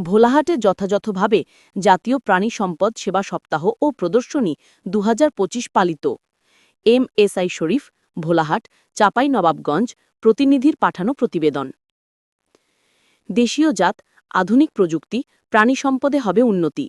ভোলাহাটে যথাযথভাবে জাতীয় প্রাণী সম্পদ সেবা সপ্তাহ ও প্রদর্শনী দু হাজার পঁচিশ পালিত। M S I Sharif, Bholahat, Chapai Nawabganj, প্রতিনিধির পাঠানো প্রতিবেদন। দেশীয় জাত, আধুনিক প্রযুক্তি, প্রাণী সম্পদে হবে উন্নতি।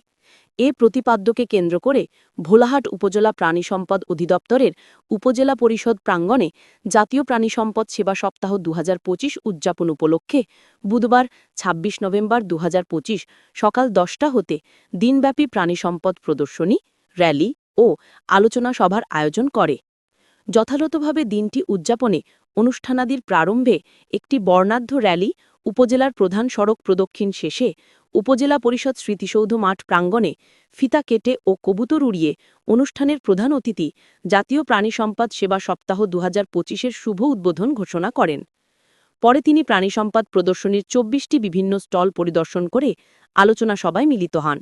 এ প্রতিপাদ্যকে কেন্দ্র করে ভোলাহাট উপজেলা প্রাণী সম্পদ অধিদপ্তরের উপজেলা পরিষদ প্রাঙ্গণে জাতীয় প্রাণী সম্পদ সেবা সপ্তাহ দু হাজার পঁচিশ উদযাপন উপলক্ষে বুধবার ২৬ নভেম্বর দু হাজার পঁচিশ সকাল দশটা হতে দিনব্যাপী প্রাণী সম্পদ প্রদর্শনী, র্যালি ও আলোচনা সভার আয়োজন করে। যথাযথভাবে দিনটি উদযাপনে অনুষ্ঠানাদির প্রারম্ভে একটি বর্ণাঢ্য র্যালি উপজেলার প্রধান সড়ক প্রদক্ষিণ শেষে উপজেলা পরিষদ স্মৃতিসৌধ মাঠ প্রাঙ্গণে ফিতা কেটে ও কবুতর উড়িয়ে অনুষ্ঠানের প্রধান অতিথি জাতীয় প্রাণী সম্পদ সেবা সপ্তাহ দু হাজার শুভ উদ্বোধন ঘোষণা করেন। পরে তিনি প্রাণী সম্পদ প্রদর্শনীর চব্বিশটি বিভিন্ন স্টল পরিদর্শন করে আলোচনা সভায় মিলিত হন।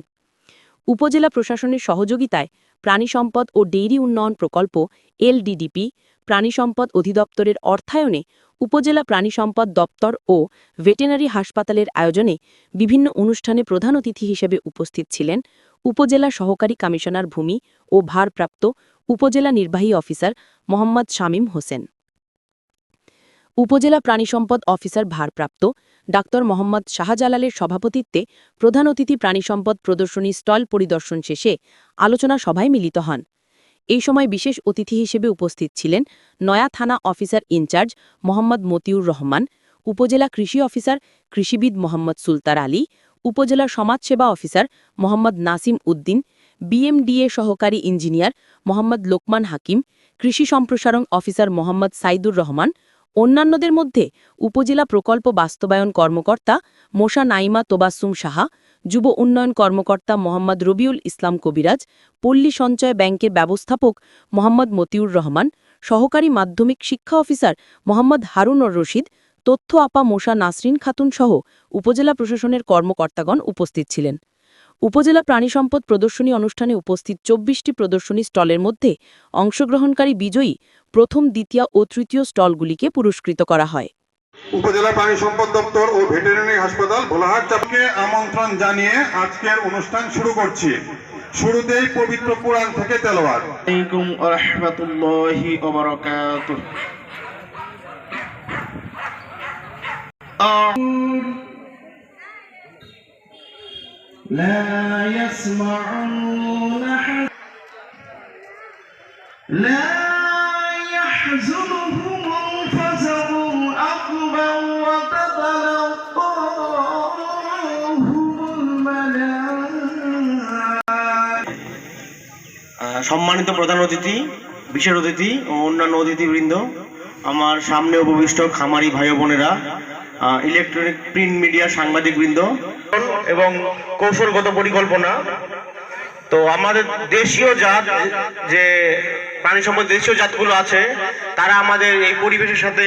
উপজেলা প্রশাসনের সহযোগিতায় প্রাণী সম্পদ ও ডেইরি উন্নয়ন প্রকল্প, এলডিডিপি, প্রাণী সম্পদ অধিদপ্তরের অর্থায়নে উপজেলা প্রাণী সম্পদ দপ্তর ও ভেটেনারি হাসপাতালের আয়োজনে বিভিন্ন অনুষ্ঠানে প্রধান অতিথি হিসেবে উপস্থিত ছিলেন উপজেলা সহকারী কমিশনার ভূমি ও ভারপ্রাপ্ত উপজেলা নির্বাহী অফিসার মোহাম্মদ শামীম হোসেন। উপজেলা প্রাণী সম্পদ অফিসার ভারপ্রাপ্ত ডাক্তার মোহাম্মদ শাহজালালের সভাপতিত্বে প্রধান অতিথি প্রাণী সম্পদ প্রদর্শনী স্টল পরিদর্শন শেষে আলোচনা সভায় মিলিত হন। এই সময় বিশেষ অতিথি হিসেবে উপস্থিত ছিলেন নয়া থানা অফিসার ইনচার্জ মোহাম্মদ মতিউর রহমান, উপজেলা কৃষি অফিসার কৃষিবিদ মোহাম্মদ সুলতার আলী, উপজেলা সমাজসেবা অফিসার মোহাম্মদ নাসিম উদ্দিন, বিএমডিএ সহকারী ইঞ্জিনিয়ার মোহাম্মদ লোকমান হাকিম, কৃষি সম্প্রসারণ অফিসার মোহাম্মদ সাইদুর রহমান অন্যান্যদের মধ্যে উপজেলা প্রকল্প বাস্তবায়ন কর্মকর্তা মোশা নাইমা তোবাসুম সাহা, যুব উন্নয়ন কর্মকর্তা মোহাম্মদ রবিউল ইসলাম কবিরাজ, পল্লী সঞ্চয় ব্যাংকের ব্যবস্থাপক মোহাম্মদ মতিউর রহমান, সহকারী মাধ্যমিক শিক্ষা অফিসার মোহাম্মদ হারুনর রশিদ, তথ্য আপা মোশা নাসরিন খাতুন সহ উপজেলা প্রশাসনের কর্মকর্তাগণ উপস্থিত ছিলেন। উপজেলা প্রাণী সম্পদ প্রদর্শনী অনুষ্ঠানে উপস্থিত চব্বিশটি প্রদর্শনী স্টলের মধ্যে অংশগ্রহণকারী বিজয়ী প্রথম দ্বিতীয় ও তৃতীয় স্টলগুলিকে পুরস্কৃত করা হয়। উপজেলা প্রাণী সম্পদ দপ্তর ও ভেটেরিনারি হাসপাতাল ভোলাহাট চাপকে আমন্ত্রণ জানিয়ে আজকের অনুষ্ঠান শুরু করছি। শুরুতেই পবিত্র কোরআন থেকে তেলোয়ার আলাইকুম ওয়া لا يسمعون حد لا يحزنهم الفزع الأكبر وتتلقاهم الملائكة আহ, সম্মানিত প্রধান অতিথি বিশেষ অতিথি ও অন্যান্য অতিথিবৃন্দ আমার সামনে উপবিষ্ট খামারি ভাই ও বোনেরা ইলেকট্রনিক প্রিন্ট মিডিয়া সাংবাদিকবৃন্দ। এবং কৌশলগত পরিকল্পনা। তো আমাদের দেশীয় জাত যে প্রাণী সম্পদ দেশীয় জাতগুলো আছে তারা আমাদের এই পরিবেশের সাথে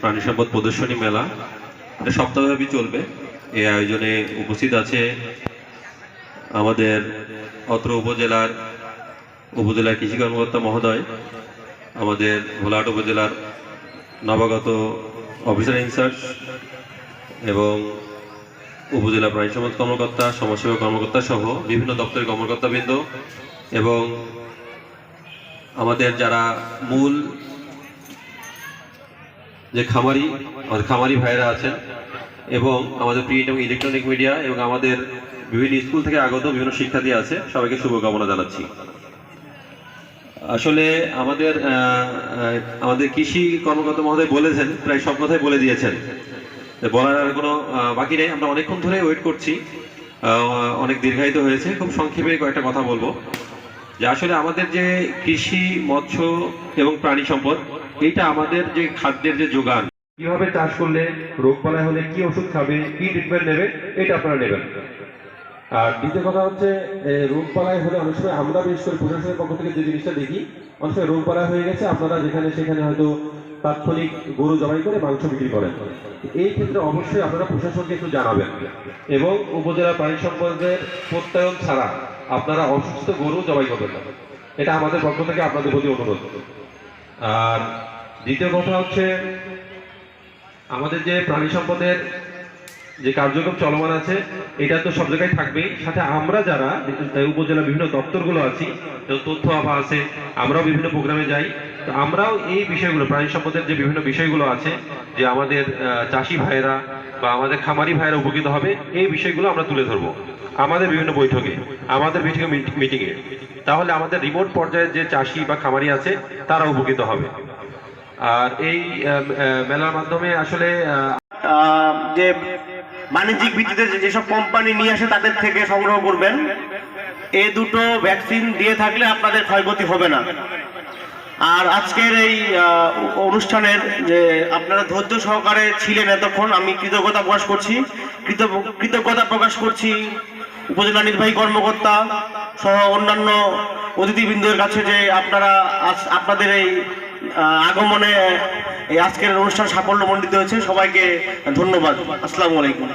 প্রাণী সম্পদ প্রদর্শনী মেলা। এটা সপ্তাহব্যাপী চলবে। এই আয়োজনে উপস্থিত আছে আমাদের অত্র উপজেলার উপজেলার কৃষি কর্মকর্তা মহোদয় আমাদের ভোলাহাট উপজেলার নবাগত অফিসার ইনচার্জ এবং উপজেলা প্রাণী সম্পদ কর্মকর্তা, সমাজসেবা কর্মকর্তা সহ বিভিন্ন দপ্তরের কর্মকর্তাবৃন্দ এবং আমাদের যারা মূল যে খামারি, আমাদের খামারি ভাইয়েরা আছেন এবং আমাদের প্রিন্ট এবং ইলেকট্রনিক মিডিয়া এবং আমাদের বিভিন্ন স্কুল থেকে আগত বিভিন্ন শিক্ষার্থী আছে, সবাইকে শুভকামনা জানাচ্ছি। আসলে আমাদের আমাদের কৃষি কর্মকর্তা মহোদয় বলেছেন, প্রায় সব কথাই বলে দিয়েছেন। বলার আর কোনো বাকি নেই। আমরা অনেকক্ষণ ধরে ওয়েট করছি। অনেক দীর্ঘায়িত হয়েছে। খুব সংক্ষেপে কয়েকটা কথা বলব। যে আসলে আমাদের যে কৃষি, মৎস্য এবং প্রাণী সম্পদ, এইটা আমাদের যে খাদ্যের যে যোগান, কীভাবে চাষ করলে রোগ বালাই হলে কি ওষুধ খাবে, কি ট্রিটমেন্ট নেবে, এটা আপনারা নেবেন। আর দ্বিতীয় কথা হচ্ছে এ, রোগ বালাই হলে অনেক সময় আমরা বিশেষ করে প্রশাসনের পক্ষ থেকে যে জিনিসটা দেখি অনেক সময় রোগ বালাই হয়ে গেছে আপনারা যেখানে সেখানে হয়তো তাৎক্ষণিক গরু জবাই করে মাংস বিক্রি করেন। এই ক্ষেত্রে অবশ্যই আপনারা প্রশাসনকে একটু জানাবেন এবং উপজেলা প্রাণী সম্পদের প্রত্যয়ন ছাড়া আপনারা অসুস্থ গরু জবাই করবেন না। এটা আমাদের পক্ষ থেকে আপনাদের প্রতি অনুরোধ। আর দ্বিতীয় কথা হচ্ছে আমাদের যে প্রাণী সম্পদের যে কার্যক্রম চলমান আছে, এটা তো সব জায়গায় থাকবেই। সাথে আমরা যারা উপজেলা বিভিন্ন দপ্তরগুলো আছি তথ্য আভা আছে, আমরাও বিভিন্ন প্রোগ্রামে যাই। তো আমরাও এই বিষয়গুলো, প্রাণী সম্পদের যে বিভিন্ন বিষয়গুলো আছে, যে আমাদের চাষি ভাইয়েরা বা আমাদের খামারি ভাইয়েরা উপকৃত হবে, এই বিষয়গুলো আমরা তুলে ধরবো আমাদের বিভিন্ন বৈঠকে, আমাদের বিভিন্ন মিটিংয়ে তাহলে আমাদের রিমোট পর্যায়ে যে চাষি বা খামারি আছে তারা উপকৃত হবে। আর এই মেলার মাধ্যমে আসলে যে বাণিজ্যিক ভিত্তিতে যেসব কোম্পানি নিয়ে আসে তাদের থেকে সংগ্রহ করবেন। এই দুটো ভ্যাকসিন দিয়ে থাকলে আপনাদের ক্ষয়ক্ষতি হবে না। আর আজকের এই অনুষ্ঠানের যে আপনারা ধৈর্য সহকারে ছিলেন এতক্ষণ, আমি কৃতজ্ঞতা প্রকাশ করছি। কৃতজ্ঞ- কৃতজ্ঞতা প্রকাশ করছি উপজেলা নির্বাহী কর্মকর্তা সহ অন্যান্য অতিথিবৃন্দের কাছে যে আপনারা আপনাদের এই আগমনে এই আজকের অনুষ্ঠান সাফল্যমণ্ডিত হয়েছে। সবাইকে ধন্যবাদ। আসসালামু আলাইকুম।